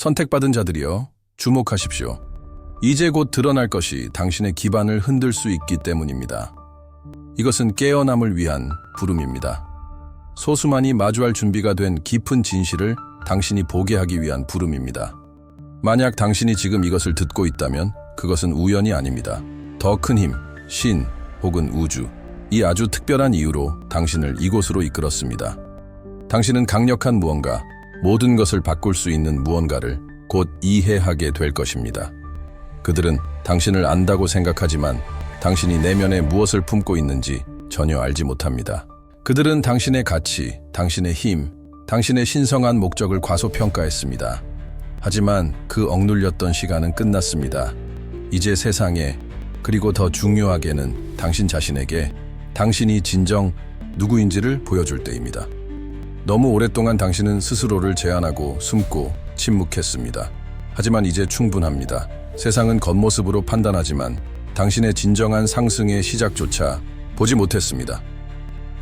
선택받은 자들이여 주목하십시오. 이제 곧 드러날 것이 당신의 기반을 흔들 수 있기 때문입니다. 이것은 깨어남을 위한 부름입니다. 소수만이 마주할 준비가 된 깊은 진실을 당신이 보게 하기 위한 부름입니다. 만약 당신이 지금 이것을 듣고 있다면 그것은 우연이 아닙니다. 더 큰 힘, 신 혹은 우주, 이 아주 특별한 이유로 당신을 이곳으로 이끌었습니다. 당신은 강력한 무언가, 모든 것을 바꿀 수 있는 무언가를 곧 이해하게 될 것입니다. 그들은 당신을 안다고 생각하지만 당신이 내면에 무엇을 품고 있는지 전혀 알지 못합니다. 그들은 당신의 가치, 당신의 힘, 당신의 신성한 목적을 과소평가했습니다. 하지만 그 억눌렸던 시간은 끝났습니다. 이제 세상에, 그리고 더 중요하게는 당신 자신에게 당신이 진정 누구인지를 보여줄 때입니다. 너무 오랫동안 당신은 스스로를 제한하고 숨고 침묵했습니다. 하지만 이제 충분합니다. 세상은 겉모습으로 판단하지만 당신의 진정한 상승의 시작조차 보지 못했습니다.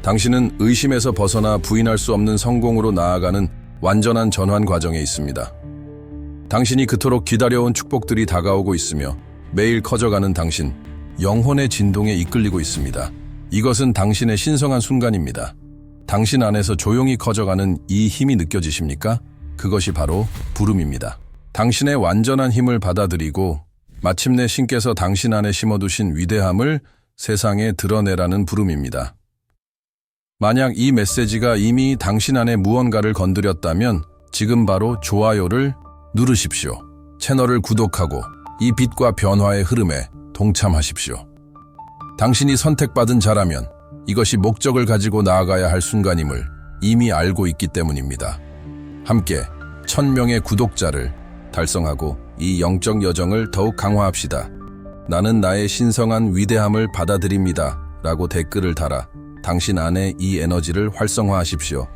당신은 의심에서 벗어나 부인할 수 없는 성공으로 나아가는 완전한 전환 과정에 있습니다. 당신이 그토록 기다려온 축복들이 다가오고 있으며 매일 커져가는 당신, 영혼의 진동에 이끌리고 있습니다. 이것은 당신의 신성한 순간입니다. 당신 안에서 조용히 커져가는 이 힘이 느껴지십니까? 그것이 바로 부름입니다. 당신의 완전한 힘을 받아들이고 마침내 신께서 당신 안에 심어두신 위대함을 세상에 드러내라는 부름입니다. 만약 이 메시지가 이미 당신 안에 무언가를 건드렸다면 지금 바로 좋아요를 누르십시오. 채널을 구독하고 이 빛과 변화의 흐름에 동참하십시오. 당신이 선택받은 자라면 이것이 목적을 가지고 나아가야 할 순간임을 이미 알고 있기 때문입니다. 함께 천명의 구독자를 달성하고 이 영적 여정을 더욱 강화합시다. 나는 나의 신성한 위대함을 받아들입니다. 라고 댓글을 달아 당신 안에 이 에너지를 활성화하십시오.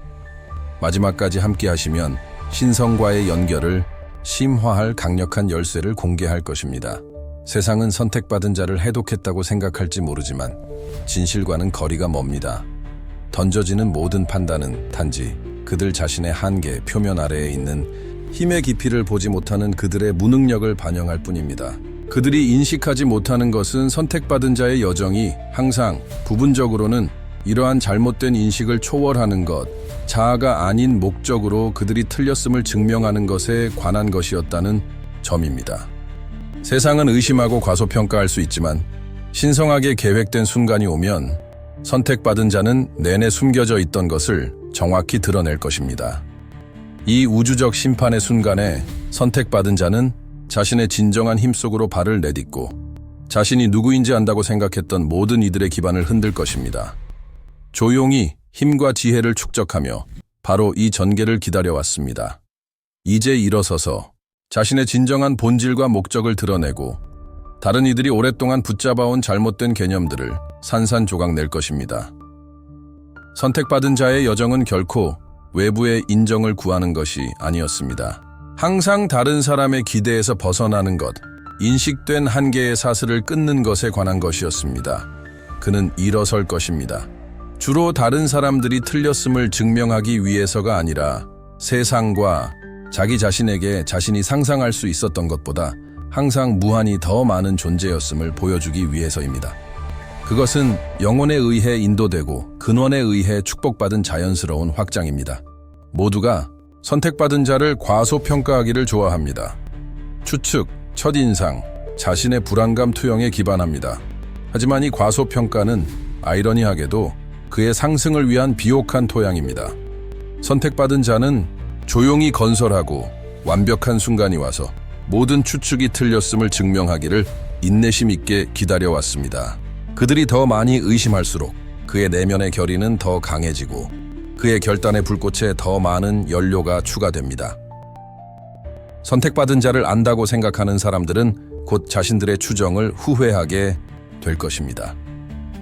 마지막까지 함께 하시면 신성과의 연결을 심화할 강력한 열쇠를 공개할 것입니다. 세상은 선택받은 자를 해독했다고 생각할지 모르지만 진실과는 거리가 멉니다. 던져지는 모든 판단은 단지 그들 자신의 한계 표면 아래에 있는 힘의 깊이를 보지 못하는 그들의 무능력을 반영할 뿐입니다. 그들이 인식하지 못하는 것은 선택받은 자의 여정이 항상 부분적으로는 이러한 잘못된 인식을 초월하는 것, 자아가 아닌 목적으로 그들이 틀렸음을 증명하는 것에 관한 것이었다는 점입니다. 세상은 의심하고 과소평가할 수 있지만 신성하게 계획된 순간이 오면 선택받은 자는 내내 숨겨져 있던 것을 정확히 드러낼 것입니다. 이 우주적 심판의 순간에 선택받은 자는 자신의 진정한 힘 속으로 발을 내딛고 자신이 누구인지 안다고 생각했던 모든 이들의 기반을 흔들 것입니다. 조용히 힘과 지혜를 축적하며 바로 이 전개를 기다려왔습니다. 이제 일어서서 자신의 진정한 본질과 목적을 드러내고 다른 이들이 오랫동안 붙잡아온 잘못된 개념들을 산산조각 낼 것입니다. 선택받은 자의 여정은 결코 외부의 인정을 구하는 것이 아니었습니다. 항상 다른 사람의 기대에서 벗어나는 것, 인식된 한계의 사슬을 끊는 것에 관한 것이었습니다. 그는 일어설 것입니다. 주로 다른 사람들이 틀렸음을 증명하기 위해서가 아니라 세상과 자기 자신에게 자신이 상상할 수 있었던 것보다 항상 무한히 더 많은 존재였음을 보여주기 위해서입니다. 그것은 영혼에 의해 인도되고 근원에 의해 축복받은 자연스러운 확장입니다. 모두가 선택받은 자를 과소평가하기를 좋아합니다. 추측, 첫인상, 자신의 불안감 투영에 기반합니다. 하지만 이 과소평가는 아이러니하게도 그의 상승을 위한 비옥한 토양입니다. 선택받은 자는 조용히 건설하고 완벽한 순간이 와서 모든 추측이 틀렸음을 증명하기를 인내심 있게 기다려왔습니다. 그들이 더 많이 의심할수록 그의 내면의 결의는 더 강해지고 그의 결단의 불꽃에 더 많은 연료가 추가됩니다. 선택받은 자를 안다고 생각하는 사람들은 곧 자신들의 추정을 후회하게 될 것입니다.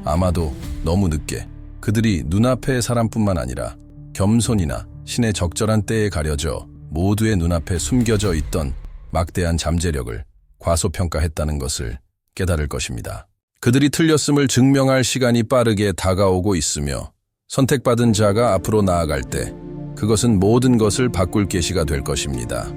아마도 너무 늦게 그들이 눈앞의 사람뿐만 아니라 겸손이나 신의 적절한 때에 가려져 모두의 눈앞에 숨겨져 있던 막대한 잠재력을 과소평가했다는 것을 깨달을 것입니다. 그들이 틀렸음을 증명할 시간이 빠르게 다가오고 있으며 선택받은 자가 앞으로 나아갈 때 그것은 모든 것을 바꿀 계시가 될 것입니다.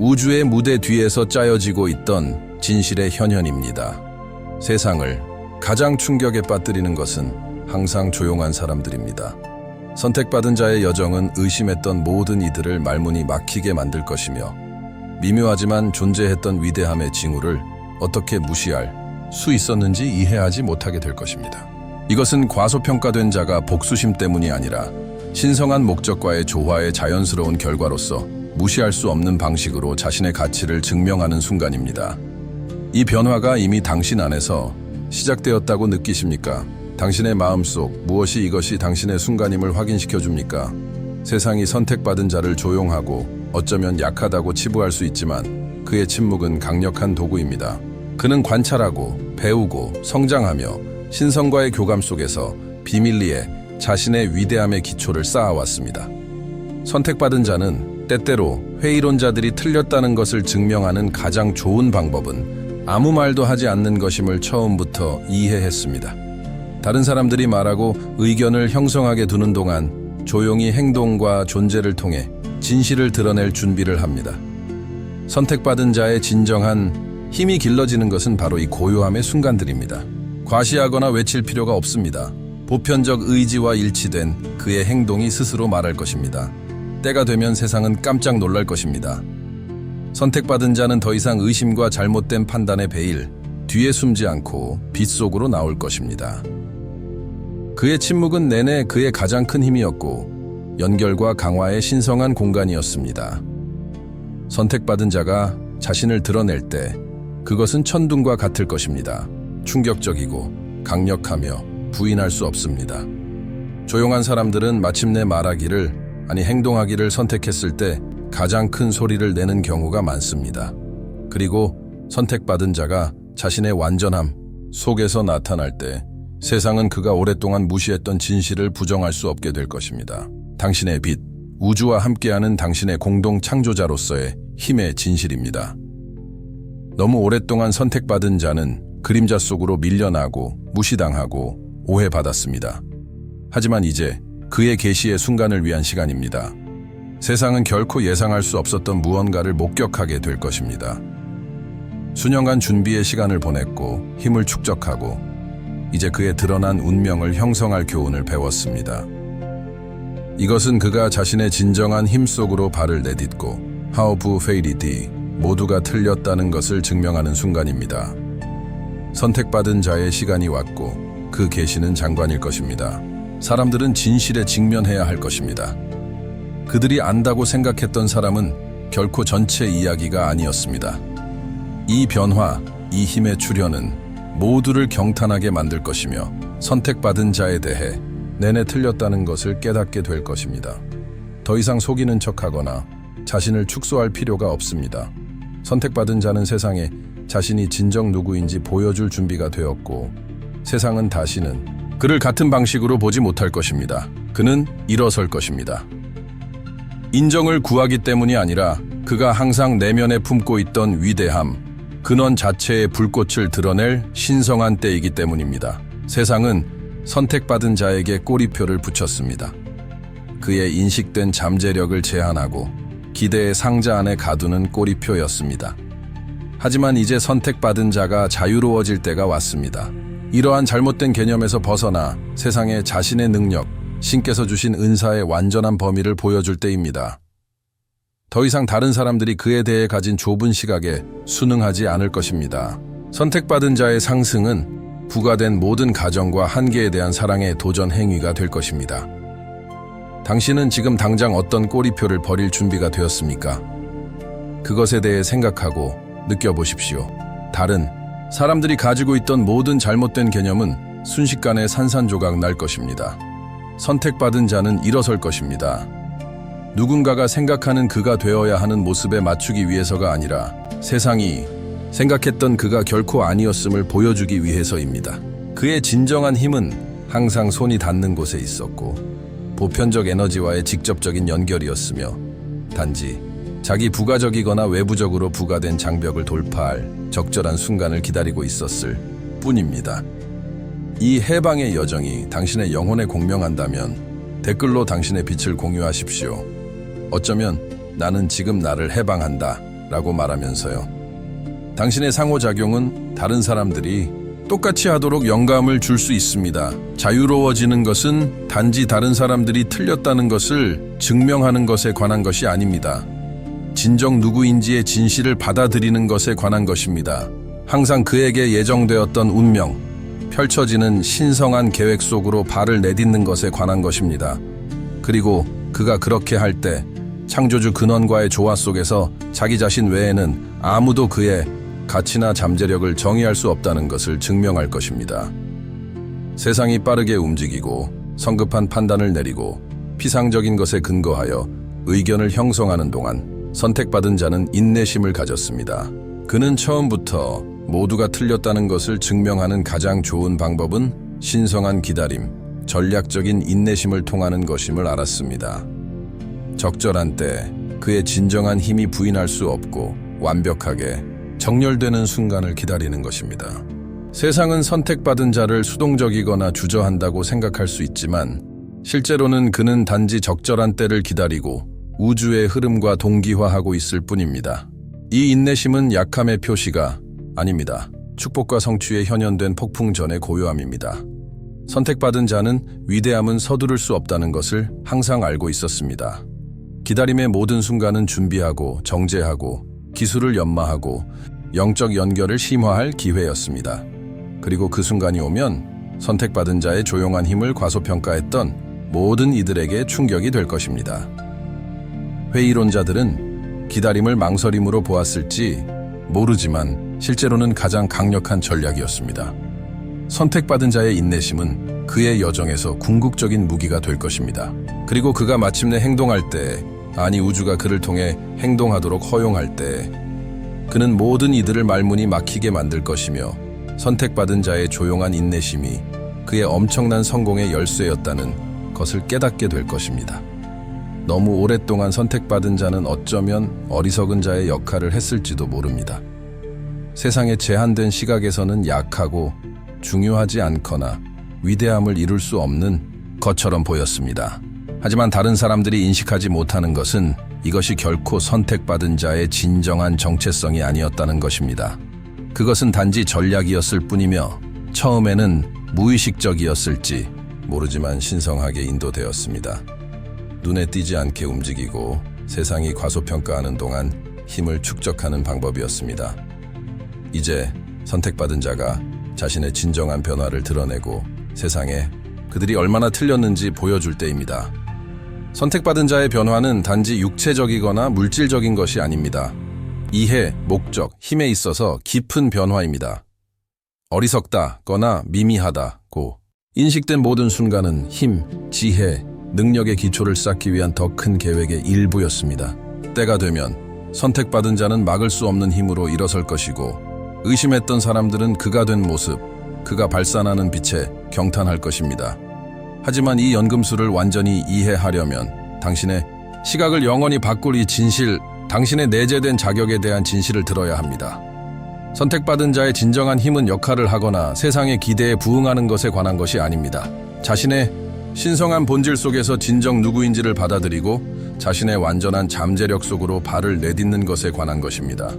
우주의 무대 뒤에서 짜여지고 있던 진실의 현현입니다. 세상을 가장 충격에 빠뜨리는 것은 항상 조용한 사람들입니다. 선택받은 자의 여정은 의심했던 모든 이들을 말문이 막히게 만들 것이며 미묘하지만 존재했던 위대함의 징후를 어떻게 무시할 수 있었는지 이해하지 못하게 될 것입니다. 이것은 과소평가된 자가 복수심 때문이 아니라 신성한 목적과의 조화의 자연스러운 결과로서 무시할 수 없는 방식으로 자신의 가치를 증명하는 순간입니다. 이 변화가 이미 당신 안에서 시작되었다고 느끼십니까? 당신의 마음속 무엇이 이것이 당신의 순간임을 확인시켜 줍니까? 세상이 선택받은 자를 조용하고 어쩌면 약하다고 치부할 수 있지만 그의 침묵은 강력한 도구입니다. 그는 관찰하고 배우고 성장하며 신성과의 교감 속에서 비밀리에 자신의 위대함의 기초를 쌓아왔습니다. 선택받은 자는 때때로 회의론자들이 틀렸다는 것을 증명하는 가장 좋은 방법은 아무 말도 하지 않는 것임을 처음부터 이해했습니다. 다른 사람들이 말하고 의견을 형성하게 두는 동안 조용히 행동과 존재를 통해 진실을 드러낼 준비를 합니다. 선택받은 자의 진정한 힘이 길러지는 것은 바로 이 고요함의 순간들입니다. 과시하거나 외칠 필요가 없습니다. 보편적 의지와 일치된 그의 행동이 스스로 말할 것입니다. 때가 되면 세상은 깜짝 놀랄 것입니다. 선택받은 자는 더 이상 의심과 잘못된 판단의 베일, 뒤에 숨지 않고 빛 속으로 나올 것입니다. 그의 침묵은 내내 그의 가장 큰 힘이었고 연결과 강화의 신성한 공간이었습니다. 선택받은 자가 자신을 드러낼 때 그것은 천둥과 같을 것입니다. 충격적이고 강력하며 부인할 수 없습니다. 조용한 사람들은 마침내 말하기를 아니 행동하기를 선택했을 때 가장 큰 소리를 내는 경우가 많습니다. 그리고 선택받은 자가 자신의 완전함 속에서 나타날 때 세상은 그가 오랫동안 무시했던 진실을 부정할 수 없게 될 것입니다. 당신의 빛, 우주와 함께하는 당신의 공동 창조자로서의 힘의 진실입니다. 너무 오랫동안 선택받은 자는 그림자 속으로 밀려나고 무시당하고 오해받았습니다. 하지만 이제 그의 계시의 순간을 위한 시간입니다. 세상은 결코 예상할 수 없었던 무언가를 목격하게 될 것입니다. 수년간 준비의 시간을 보냈고 힘을 축적하고 이제 그의 드러난 운명을 형성할 교훈을 배웠습니다. 이것은 그가 자신의 진정한 힘 속으로 발을 내딛고 하우부 페이리디 모두가 틀렸다는 것을 증명하는 순간입니다. 선택받은 자의 시간이 왔고 그 계시는 장관일 것입니다. 사람들은 진실에 직면해야 할 것입니다. 그들이 안다고 생각했던 사람은 결코 전체 이야기가 아니었습니다. 이 변화, 이 힘의 출현은 모두를 경탄하게 만들 것이며 선택받은 자에 대해 내내 틀렸다는 것을 깨닫게 될 것입니다. 더 이상 속이는 척하거나 자신을 축소할 필요가 없습니다. 선택받은 자는 세상에 자신이 진정 누구인지 보여줄 준비가 되었고 세상은 다시는 그를 같은 방식으로 보지 못할 것입니다. 그는 일어설 것입니다. 인정을 구하기 때문이 아니라 그가 항상 내면에 품고 있던 위대함, 근원 자체의 불꽃을 드러낼 신성한 때이기 때문입니다. 세상은 선택받은 자에게 꼬리표를 붙였습니다. 그의 인식된 잠재력을 제한하고 기대의 상자 안에 가두는 꼬리표였습니다. 하지만 이제 선택받은 자가 자유로워질 때가 왔습니다. 이러한 잘못된 개념에서 벗어나 세상에 자신의 능력, 신께서 주신 은사의 완전한 범위를 보여줄 때입니다. 더 이상 다른 사람들이 그에 대해 가진 좁은 시각에 순응하지 않을 것입니다. 선택받은 자의 상승은 부과된 모든 가정과 한계에 대한 사랑의 도전 행위가 될 것입니다. 당신은 지금 당장 어떤 꼬리표를 버릴 준비가 되었습니까? 그것에 대해 생각하고 느껴보십시오. 다른 사람들이 가지고 있던 모든 잘못된 개념은 순식간에 산산조각 날 것입니다. 선택받은 자는 일어설 것입니다. 누군가가 생각하는 그가 되어야 하는 모습에 맞추기 위해서가 아니라 세상이 생각했던 그가 결코 아니었음을 보여주기 위해서입니다. 그의 진정한 힘은 항상 손이 닿는 곳에 있었고 보편적 에너지와의 직접적인 연결이었으며 단지 자기 부가적이거나 외부적으로 부과된 장벽을 돌파할 적절한 순간을 기다리고 있었을 뿐입니다. 이 해방의 여정이 당신의 영혼에 공명한다면 댓글로 당신의 빛을 공유하십시오. 어쩌면 나는 지금 나를 해방한다 라고 말하면서요. 당신의 상호작용은 다른 사람들이 똑같이 하도록 영감을 줄 수 있습니다. 자유로워지는 것은 단지 다른 사람들이 틀렸다는 것을 증명하는 것에 관한 것이 아닙니다. 진정 누구인지의 진실을 받아들이는 것에 관한 것입니다. 항상 그에게 예정되었던 운명, 펼쳐지는 신성한 계획 속으로 발을 내딛는 것에 관한 것입니다. 그리고 그가 그렇게 할 때 창조주 근원과의 조화 속에서 자기 자신 외에는 아무도 그의 가치나 잠재력을 정의할 수 없다는 것을 증명할 것입니다. 세상이 빠르게 움직이고 성급한 판단을 내리고 피상적인 것에 근거하여 의견을 형성하는 동안 선택받은 자는 인내심을 가졌습니다. 그는 처음부터 모두가 틀렸다는 것을 증명하는 가장 좋은 방법은 신성한 기다림, 전략적인 인내심을 통하는 것임을 알았습니다. 적절한 때 그의 진정한 힘이 부인할 수 없고 완벽하게 정렬되는 순간을 기다리는 것입니다. 세상은 선택받은 자를 수동적이거나 주저한다고 생각할 수 있지만 실제로는 그는 단지 적절한 때를 기다리고 우주의 흐름과 동기화하고 있을 뿐입니다. 이 인내심은 약함의 표시가 아닙니다. 축복과 성취에 현현된 폭풍 전의 고요함입니다. 선택받은 자는 위대함은 서두를 수 없다는 것을 항상 알고 있었습니다. 기다림의 모든 순간은 준비하고 정제하고 기술을 연마하고 영적 연결을 심화할 기회였습니다. 그리고 그 순간이 오면 선택받은 자의 조용한 힘을 과소평가했던 모든 이들에게 충격이 될 것입니다. 회의론자들은 기다림을 망설임으로 보았을지 모르지만 실제로는 가장 강력한 전략이었습니다. 선택받은 자의 인내심은 그의 여정에서 궁극적인 무기가 될 것입니다. 그리고 그가 마침내 행동할 때, 아니 우주가 그를 통해 행동하도록 허용할 때, 그는 모든 이들을 말문이 막히게 만들 것이며 선택받은 자의 조용한 인내심이 그의 엄청난 성공의 열쇠였다는 것을 깨닫게 될 것입니다. 너무 오랫동안 선택받은 자는 어쩌면 어리석은 자의 역할을 했을지도 모릅니다. 세상의 제한된 시각에서는 약하고 중요하지 않거나 위대함을 이룰 수 없는 것처럼 보였습니다. 하지만 다른 사람들이 인식하지 못하는 것은 이것이 결코 선택받은 자의 진정한 정체성이 아니었다는 것입니다. 그것은 단지 전략이었을 뿐이며 처음에는 무의식적이었을지 모르지만 신성하게 인도되었습니다. 눈에 띄지 않게 움직이고 세상이 과소평가하는 동안 힘을 축적하는 방법이었습니다. 이제 선택받은 자가 자신의 진정한 변화를 드러내고 세상에 그들이 얼마나 틀렸는지 보여줄 때입니다. 선택받은 자의 변화는 단지 육체적이거나 물질적인 것이 아닙니다. 이해, 목적, 힘에 있어서 깊은 변화입니다. 어리석다거나 미미하다고 인식된 모든 순간은 힘, 지혜, 능력의 기초를 쌓기 위한 더 큰 계획의 일부였습니다. 때가 되면 선택받은 자는 막을 수 없는 힘으로 일어설 것이고 의심했던 사람들은 그가 된 모습, 그가 발산하는 빛에 경탄할 것입니다. 하지만 이 연금술을 완전히 이해하려면 당신의 시각을 영원히 바꿀 이 진실, 당신의 내재된 자격에 대한 진실을 들어야 합니다. 선택받은 자의 진정한 힘은 역할을 하거나 세상의 기대에 부응하는 것에 관한 것이 아닙니다. 자신의 신성한 본질 속에서 진정 누구인지를 받아들이고 자신의 완전한 잠재력 속으로 발을 내딛는 것에 관한 것입니다.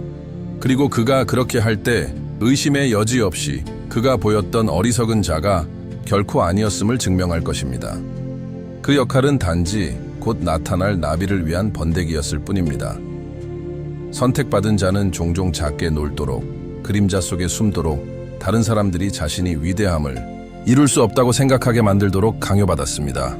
그리고 그가 그렇게 할 때 의심의 여지 없이 그가 보였던 어리석은 자가 결코 아니었음을 증명할 것입니다. 그 역할은 단지 곧 나타날 나비를 위한 번데기였을 뿐입니다. 선택받은 자는 종종 작게 놀도록 그림자 속에 숨도록 다른 사람들이 자신이 위대함을 이룰 수 없다고 생각하게 만들도록 강요받았습니다.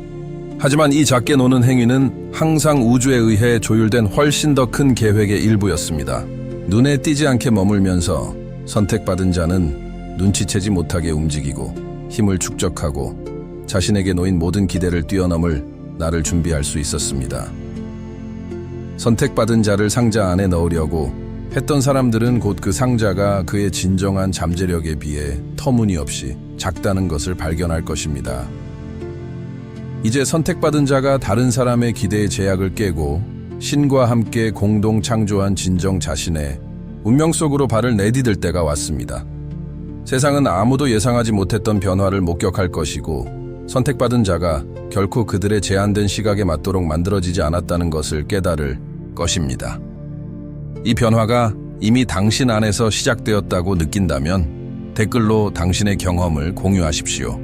하지만 이 작게 노는 행위는 항상 우주에 의해 조율된 훨씬 더 큰 계획의 일부였습니다. 눈에 띄지 않게 머물면서 선택받은 자는 눈치채지 못하게 움직이고 힘을 축적하고 자신에게 놓인 모든 기대를 뛰어넘을 나를 준비할 수 있었습니다. 선택받은 자를 상자 안에 넣으려고 했던 사람들은 곧 그 상자가 그의 진정한 잠재력에 비해 터무니없이 작다는 것을 발견할 것입니다. 이제 선택받은 자가 다른 사람의 기대의 제약을 깨고 신과 함께 공동 창조한 진정 자신의 운명 속으로 발을 내디딜 때가 왔습니다. 세상은 아무도 예상하지 못했던 변화를 목격할 것이고 선택받은 자가 결코 그들의 제한된 시각에 맞도록 만들어지지 않았다는 것을 깨달을 것입니다. 이 변화가 이미 당신 안에서 시작되었다고 느낀다면 댓글로 당신의 경험을 공유하십시오.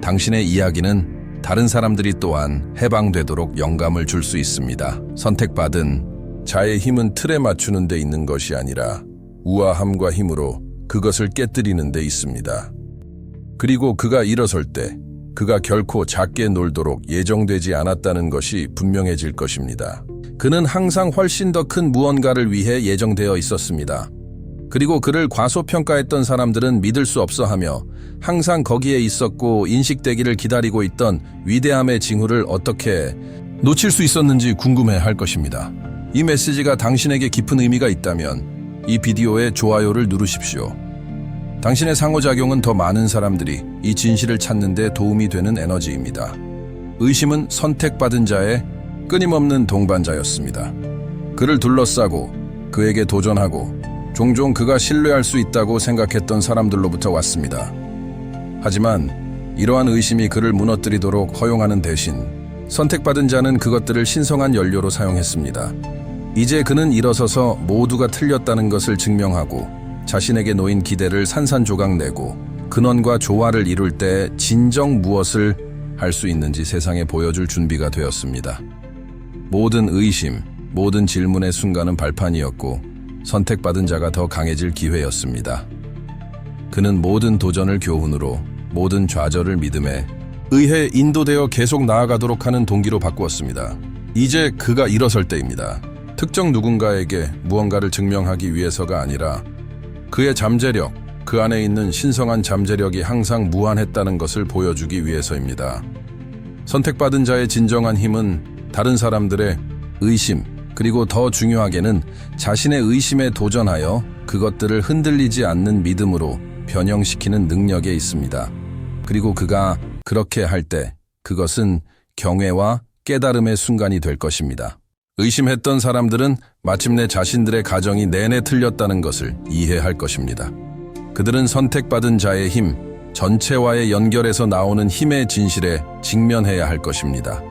당신의 이야기는 다른 사람들이 또한 해방되도록 영감을 줄 수 있습니다. 선택받은 자의 힘은 틀에 맞추는 데 있는 것이 아니라 우아함과 힘으로 그것을 깨뜨리는 데 있습니다. 그리고 그가 일어설 때 그가 결코 작게 놀도록 예정되지 않았다는 것이 분명해질 것입니다. 그는 항상 훨씬 더 큰 무언가를 위해 예정되어 있었습니다. 그리고 그를 과소평가했던 사람들은 믿을 수 없어 하며 항상 거기에 있었고 인식되기를 기다리고 있던 위대함의 징후를 어떻게 놓칠 수 있었는지 궁금해 할 것입니다. 이 메시지가 당신에게 깊은 의미가 있다면 이 비디오에 좋아요를 누르십시오. 당신의 상호작용은 더 많은 사람들이 이 진실을 찾는 데 도움이 되는 에너지입니다. 의심은 선택받은 자의 끊임없는 동반자였습니다. 그를 둘러싸고 그에게 도전하고 종종 그가 신뢰할 수 있다고 생각했던 사람들로부터 왔습니다. 하지만 이러한 의심이 그를 무너뜨리도록 허용하는 대신 선택받은 자는 그것들을 신성한 연료로 사용했습니다. 이제 그는 일어서서 모두가 틀렸다는 것을 증명하고 자신에게 놓인 기대를 산산조각 내고 근원과 조화를 이룰 때 진정 무엇을 할 수 있는지 세상에 보여줄 준비가 되었습니다. 모든 의심, 모든 질문의 순간은 발판이었고 선택받은 자가 더 강해질 기회였습니다. 그는 모든 도전을 교훈으로 모든 좌절을 믿음에 의해 인도되어 계속 나아가도록 하는 동기로 바꾸었습니다. 이제 그가 일어설 때입니다. 특정 누군가에게 무언가를 증명하기 위해서가 아니라 그의 잠재력, 그 안에 있는 신성한 잠재력이 항상 무한했다는 것을 보여주기 위해서입니다. 선택받은 자의 진정한 힘은 다른 사람들의 의심, 그리고 더 중요하게는 자신의 의심에 도전하여 그것들을 흔들리지 않는 믿음으로 변형시키는 능력에 있습니다. 그리고 그가 그렇게 할 때 그것은 경외와 깨달음의 순간이 될 것입니다. 의심했던 사람들은 마침내 자신들의 가정이 내내 틀렸다는 것을 이해할 것입니다. 그들은 선택받은 자의 힘, 전체와의 연결에서 나오는 힘의 진실에 직면해야 할 것입니다.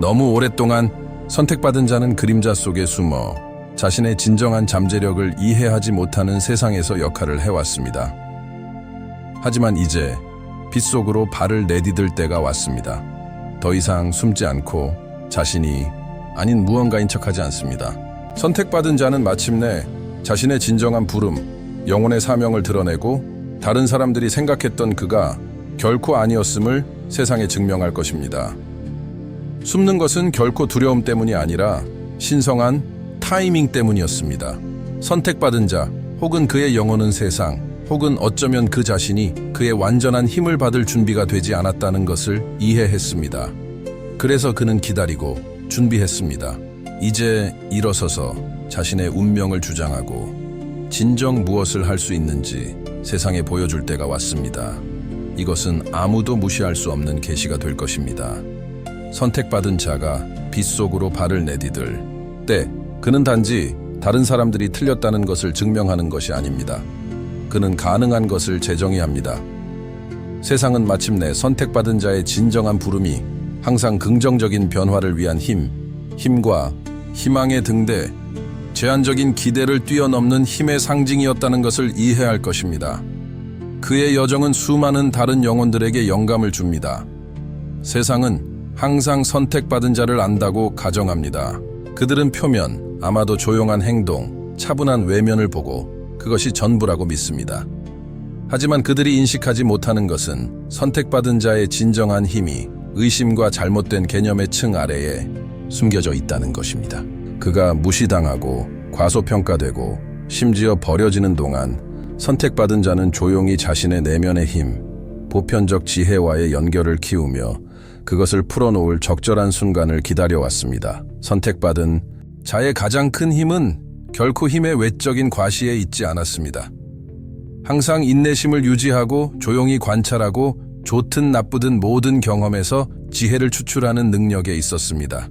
너무 오랫동안 선택받은 자는 그림자 속에 숨어 자신의 진정한 잠재력을 이해하지 못하는 세상에서 역할을 해왔습니다. 하지만 이제 빛 속으로 발을 내디딜 때가 왔습니다. 더 이상 숨지 않고 자신이 아닌 무언가인 척하지 않습니다. 선택받은 자는 마침내 자신의 진정한 부름, 영혼의 사명을 드러내고 다른 사람들이 생각했던 그가 결코 아니었음을 세상에 증명할 것입니다. 숨는 것은 결코 두려움 때문이 아니라 신성한 타이밍 때문이었습니다. 선택받은 자, 혹은 그의 영혼은 세상, 혹은 어쩌면 그 자신이 그의 완전한 힘을 받을 준비가 되지 않았다는 것을 이해했습니다. 그래서 그는 기다리고 준비했습니다. 이제 일어서서 자신의 운명을 주장하고 진정 무엇을 할 수 있는지 세상에 보여줄 때가 왔습니다. 이것은 아무도 무시할 수 없는 계시가 될 것입니다. 선택받은 자가 빛 속으로 발을 내디들 때 그는 단지 다른 사람들이 틀렸다는 것을 증명하는 것이 아닙니다. 그는 가능한 것을 재정의합니다. 세상은 마침내 선택받은 자의 진정한 부름이 항상 긍정적인 변화를 위한 힘, 힘과 희망의 등대, 제한적인 기대를 뛰어넘는 힘의 상징이었다는 것을 이해할 것입니다. 그의 여정은 수많은 다른 영혼들에게 영감을 줍니다. 세상은 항상 선택받은 자를 안다고 가정합니다. 그들은 표면, 아마도 조용한 행동, 차분한 외면을 보고 그것이 전부라고 믿습니다. 하지만 그들이 인식하지 못하는 것은 선택받은 자의 진정한 힘이 의심과 잘못된 개념의 층 아래에 숨겨져 있다는 것입니다. 그가 무시당하고 과소평가되고 심지어 버려지는 동안 선택받은 자는 조용히 자신의 내면의 힘, 보편적 지혜와의 연결을 키우며 그것을 풀어놓을 적절한 순간을 기다려왔습니다. 선택받은 자의 가장 큰 힘은 결코 힘의 외적인 과시에 있지 않았습니다. 항상 인내심을 유지하고 조용히 관찰하고 좋든 나쁘든 모든 경험에서 지혜를 추출하는 능력에 있었습니다.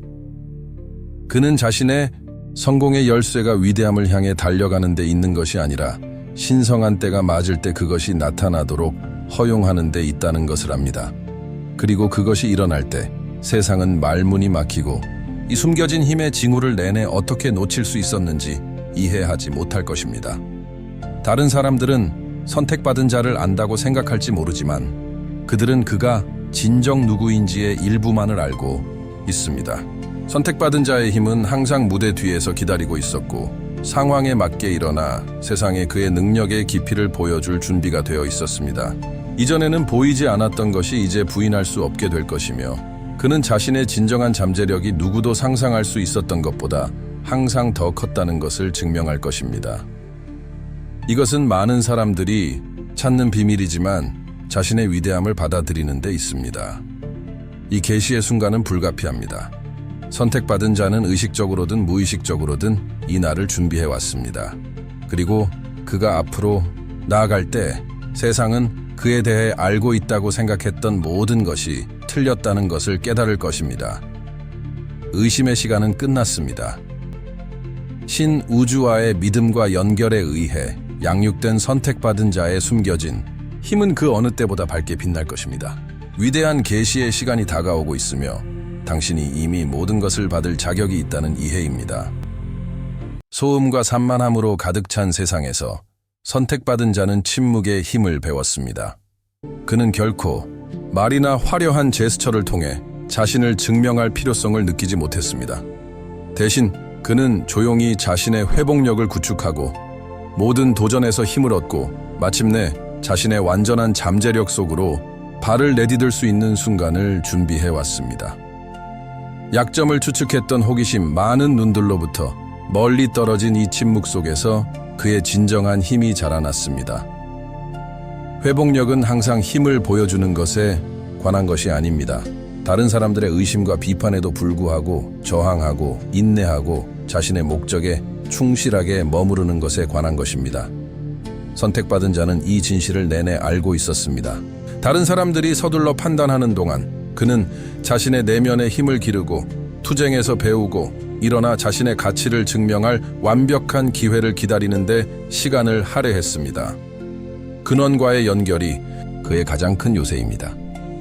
그는 자신의 성공의 열쇠가 위대함을 향해 달려가는 데 있는 것이 아니라 신성한 때가 맞을 때 그것이 나타나도록 허용하는 데 있다는 것을 압니다. 그리고 그것이 일어날 때 세상은 말문이 막히고 이 숨겨진 힘의 징후를 내내 어떻게 놓칠 수 있었는지 이해하지 못할 것입니다. 다른 사람들은 선택받은 자를 안다고 생각할지 모르지만 그들은 그가 진정 누구인지의 일부만을 알고 있습니다. 선택받은 자의 힘은 항상 무대 뒤에서 기다리고 있었고 상황에 맞게 일어나 세상에 그의 능력의 깊이를 보여줄 준비가 되어 있었습니다. 이전에는 보이지 않았던 것이 이제 부인할 수 없게 될 것이며 그는 자신의 진정한 잠재력이 누구도 상상할 수 있었던 것보다 항상 더 컸다는 것을 증명할 것입니다. 이것은 많은 사람들이 찾는 비밀이지만 자신의 위대함을 받아들이는 데 있습니다. 이 계시의 순간은 불가피합니다. 선택받은 자는 의식적으로든 무의식적으로든 이 날을 준비해 왔습니다. 그리고 그가 앞으로 나아갈 때 세상은 그에 대해 알고 있다고 생각했던 모든 것이 틀렸다는 것을 깨달을 것입니다. 의심의 시간은 끝났습니다. 신 우주와의 믿음과 연결에 의해 양육된 선택받은 자의 숨겨진 힘은 그 어느 때보다 밝게 빛날 것입니다. 위대한 계시의 시간이 다가오고 있으며 당신이 이미 모든 것을 받을 자격이 있다는 이해입니다. 소음과 산만함으로 가득 찬 세상에서 선택받은 자는 침묵의 힘을 배웠습니다. 그는 결코 말이나 화려한 제스처를 통해 자신을 증명할 필요성을 느끼지 못했습니다. 대신 그는 조용히 자신의 회복력을 구축하고 모든 도전에서 힘을 얻고 마침내 자신의 완전한 잠재력 속으로 발을 내디딜 수 있는 순간을 준비해 왔습니다. 약점을 추측했던 호기심 많은 눈들로부터 멀리 떨어진 이 침묵 속에서 그의 진정한 힘이 자라났습니다. 회복력은 항상 힘을 보여주는 것에 관한 것이 아닙니다. 다른 사람들의 의심과 비판에도 불구하고 저항하고 인내하고 자신의 목적에 충실하게 머무르는 것에 관한 것입니다. 선택받은 자는 이 진실을 내내 알고 있었습니다. 다른 사람들이 서둘러 판단하는 동안 그는 자신의 내면의 힘을 기르고 투쟁에서 배우고 일어나 자신의 가치를 증명할 완벽한 기회를 기다리는데 시간을 할애했습니다. 근원과의 연결이 그의 가장 큰 요새입니다.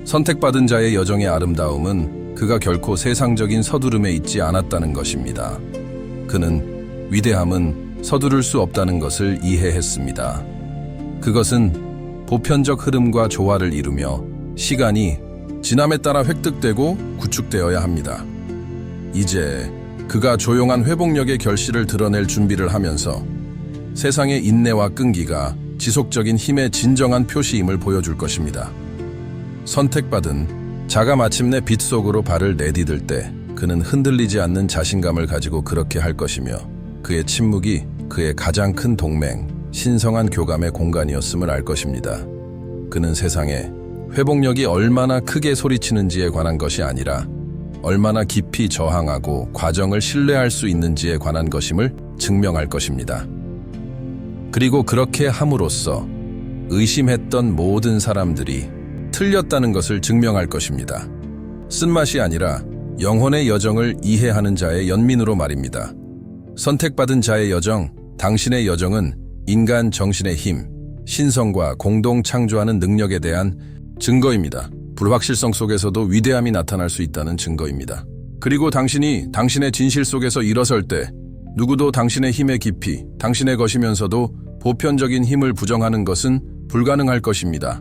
선택받은 자의 여정의 아름다움은 그가 결코 세상적인 서두름에 있지 않았다는 것입니다. 그는 위대함은 서두를 수 없다는 것을 이해했습니다. 그것은 보편적 흐름과 조화를 이루며 시간이 지남에 따라 획득되고 구축되어야 합니다. 이제 그가 조용한 회복력의 결실을 드러낼 준비를 하면서 세상의 인내와 끈기가 지속적인 힘의 진정한 표시임을 보여줄 것입니다. 선택받은 자가 마침내 빛 속으로 발을 내디딜 때 그는 흔들리지 않는 자신감을 가지고 그렇게 할 것이며 그의 침묵이 그의 가장 큰 동맹, 신성한 교감의 공간이었음을 알 것입니다. 그는 세상에 회복력이 얼마나 크게 소리치는지에 관한 것이 아니라 얼마나 깊이 저항하고 과정을 신뢰할 수 있는지에 관한 것임을 증명할 것입니다. 그리고 그렇게 함으로써 의심했던 모든 사람들이 틀렸다는 것을 증명할 것입니다. 쓴맛이 아니라 영혼의 여정을 이해하는 자의 연민으로 말입니다. 선택받은 자의 여정, 당신의 여정은 인간 정신의 힘, 신성과 공동 창조하는 능력에 대한 증거입니다. 불확실성 속에서도 위대함이 나타날 수 있다는 증거입니다. 그리고 당신이 당신의 진실 속에서 일어설 때 누구도 당신의 힘의 깊이, 당신의 것이면서도 보편적인 힘을 부정하는 것은 불가능할 것입니다.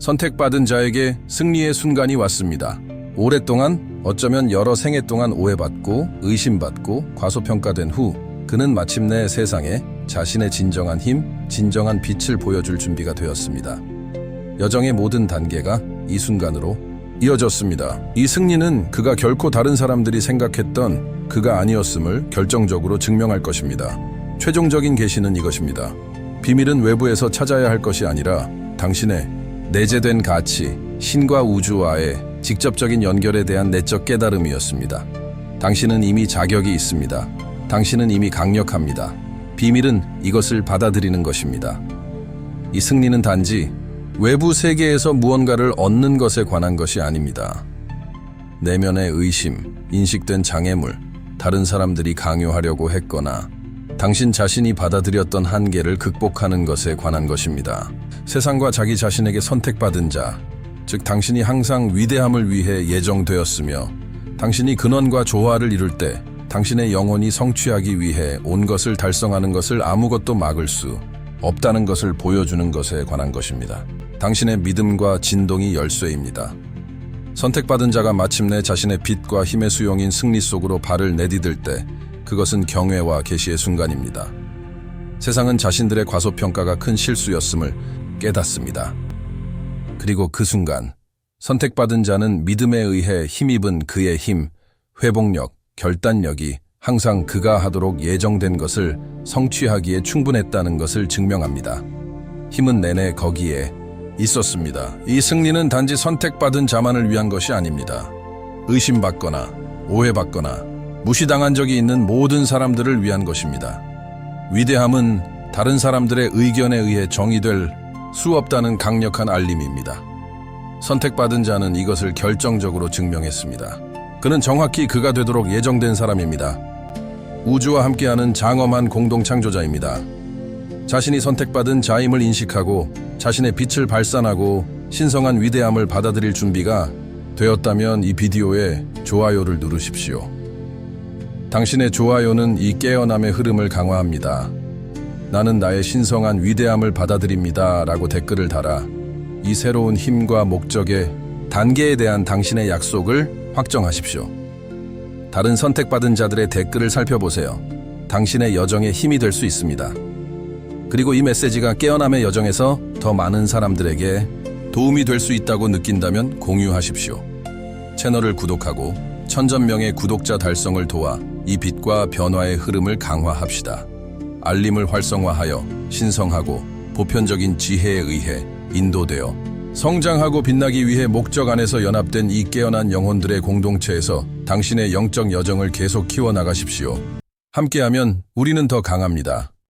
선택받은 자에게 승리의 순간이 왔습니다. 오랫동안 어쩌면 여러 생애 동안 오해받고 의심받고 과소평가된 후 그는 마침내 세상에 자신의 진정한 힘, 진정한 빛을 보여줄 준비가 되었습니다. 여정의 모든 단계가 이 순간으로 이어졌습니다. 이 승리는 그가 결코 다른 사람들이 생각했던 그가 아니었음을 결정적으로 증명할 것입니다. 최종적인 계시는 이것입니다. 비밀은 외부에서 찾아야 할 것이 아니라 당신의 내재된 가치, 신과 우주와의 직접적인 연결에 대한 내적 깨달음이었습니다. 당신은 이미 자격이 있습니다. 당신은 이미 강력합니다. 비밀은 이것을 받아들이는 것입니다. 이 승리는 단지 외부 세계에서 무언가를 얻는 것에 관한 것이 아닙니다. 내면의 의심, 인식된 장애물, 다른 사람들이 강요하려고 했거나 당신 자신이 받아들였던 한계를 극복하는 것에 관한 것입니다. 세상과 자기 자신에게 선택받은 자, 즉 당신이 항상 위대함을 위해 예정되었으며 당신이 근원과 조화를 이룰 때 당신의 영혼이 성취하기 위해 온 것을 달성하는 것을 아무것도 막을 수 없다는 것을 보여주는 것에 관한 것입니다. 당신의 믿음과 진동이 열쇠입니다. 선택받은 자가 마침내 자신의 빛과 힘의 수용인 승리 속으로 발을 내디딜 때 그것은 경외와 계시의 순간입니다. 세상은 자신들의 과소평가가 큰 실수였음을 깨닫습니다. 그리고 그 순간 선택받은 자는 믿음에 의해 힘입은 그의 힘, 회복력, 결단력이 항상 그가 하도록 예정된 것을 성취하기에 충분했다는 것을 증명합니다. 힘은 내내 거기에 있었습니다. 이 승리는 단지 선택받은 자만을 위한 것이 아닙니다. 의심받거나 오해받거나 무시당한 적이 있는 모든 사람들을 위한 것입니다. 위대함은 다른 사람들의 의견에 의해 정의될 수 없다는 강력한 알림입니다. 선택받은 자는 이것을 결정적으로 증명했습니다. 그는 정확히 그가 되도록 예정된 사람입니다. 우주와 함께하는 장엄한 공동 창조자입니다. 자신이 선택받은 자임을 인식하고 자신의 빛을 발산하고 신성한 위대함을 받아들일 준비가 되었다면 이 비디오에 좋아요를 누르십시오. 당신의 좋아요는 이 깨어남의 흐름을 강화합니다. 나는 나의 신성한 위대함을 받아들입니다. 라고 댓글을 달아 이 새로운 힘과 목적의 단계에 대한 당신의 약속을 확정하십시오. 다른 선택받은 자들의 댓글을 살펴보세요. 당신의 여정에 힘이 될 수 있습니다. 그리고 이 메시지가 깨어남의 여정에서 더 많은 사람들에게 도움이 될 수 있다고 느낀다면 공유하십시오. 채널을 구독하고 천전명의 구독자 달성을 도와 이 빛과 변화의 흐름을 강화합시다. 알림을 활성화하여 신성하고 보편적인 지혜에 의해 인도되어 성장하고 빛나기 위해 목적 안에서 연합된 이 깨어난 영혼들의 공동체에서 당신의 영적 여정을 계속 키워나가십시오. 함께하면 우리는 더 강합니다.